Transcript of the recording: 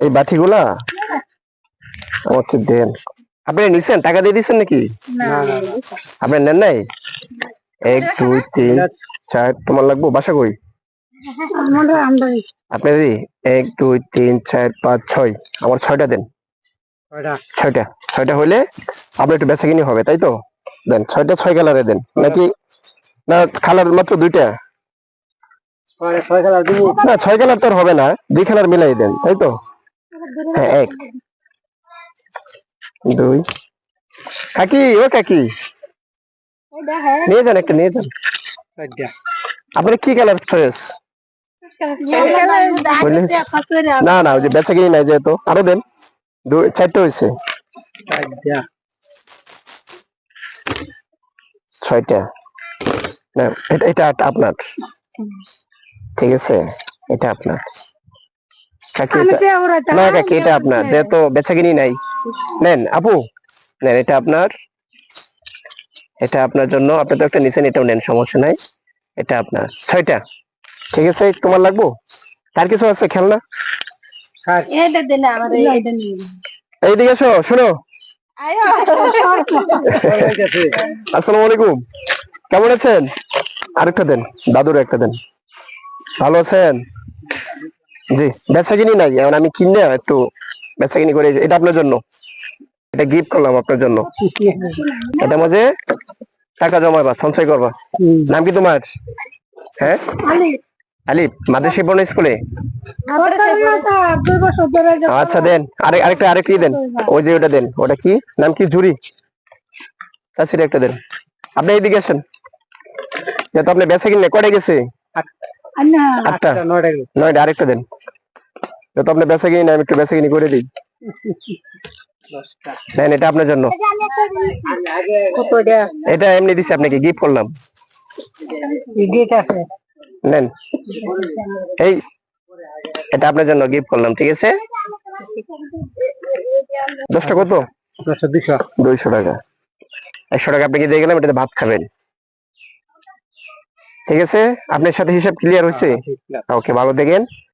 এই বাটিগুলা? আমাকে দেন। আপনি নিছেন? টাকা দিয়ে দিচ্ছেন নাকি? আপনি নেন নাই? এক দুই তিন চার তোমার লাগবো বাসা কই? আপনি দি এক দুই তিন চার পাঁচ ছয়। আমার ছয়টা দেন। ছয়টা। ছয়টা। হইলে আপনার একটু বেচা কিনি হবে তাই তো? দেন ছয়টা ছয় কালারে দেন। নাকি? না কালার মাত্র দুইটা। না ছয় কালার তো হবে না। দুই কালার মিলাই দেন তাই তো? হ্যাঁ এক, দুই। কাকি, ও কাকি। নিয়ে যান একটা, নিয়ে যান। আপনার কি কালার চয়েস না না, ওই যে বেচা কিনি নাই যেহেতু। আরও দেন। দুই, চারটে হয়েছে ছয়টা। না, এটা এটা আপনার। ঠিক আছে, এটা আপনার। কাকি না কাকি এটা আপনার? যেহেতু বেচা কিনি নাই। নেন আপু। নেন এটা আপনার। এটা আপনার জন্য আপনি তো একটা নিছেন এটাও নেন সমস্যা নাই। এটা আপনার। ছয়টা। ঠিক আছে তোমার লাগবো? তার কিছু আছে খেলনা? এইদিকে এসো শোনো। আসসালামু আলাইকুম। কেমন আছেন? আরেকটা দেন দাদুর একটা দেন। ভালো আছেন? জি বেচা কিনি নাই এখন আমি কিনে একটু বেচা কিনি করে এটা আপনার জন্য। এটা গিফট করলাম আপনার জন্য। এটা মাঝে টাকা জমাবা সঞ্চয় করবা। নাম কি তোমার? হ্যাঁ? আলিফ মাদ্রাসা পড়ো স্কুলে? আচ্ছা দেন আরেকটা আরেক কি দেন। ওই যে ওটা দেন ওটা কি? নাম কি? জুরি চাষির একটা দেন। আপনি এইদিকে আসেন। যেহেতু আপনি বেচা কিনে কয়টা গেছে? আটটা। নয়টা আরেকটা দেন। যেহেতু আপনি বেচা কিনি না আমি একটু বেচা কিনি করে দিই। এটা আপনার জন্য। এটা এমনি দিচ্ছি আপনাকে গিফট করলাম। নেন। এই এটা আপনার জন্য গিফট করলাম ঠিক আছে? দশটা কত? দুইশো। টাকা। একশো টাকা আপনাকে দিয়ে গেলাম এটাতে ভাত খাবেন। ঠিক আছে? আপনার সাথে হিসাব ক্লিয়ার হয়েছে? ওকে ভালো দেখেন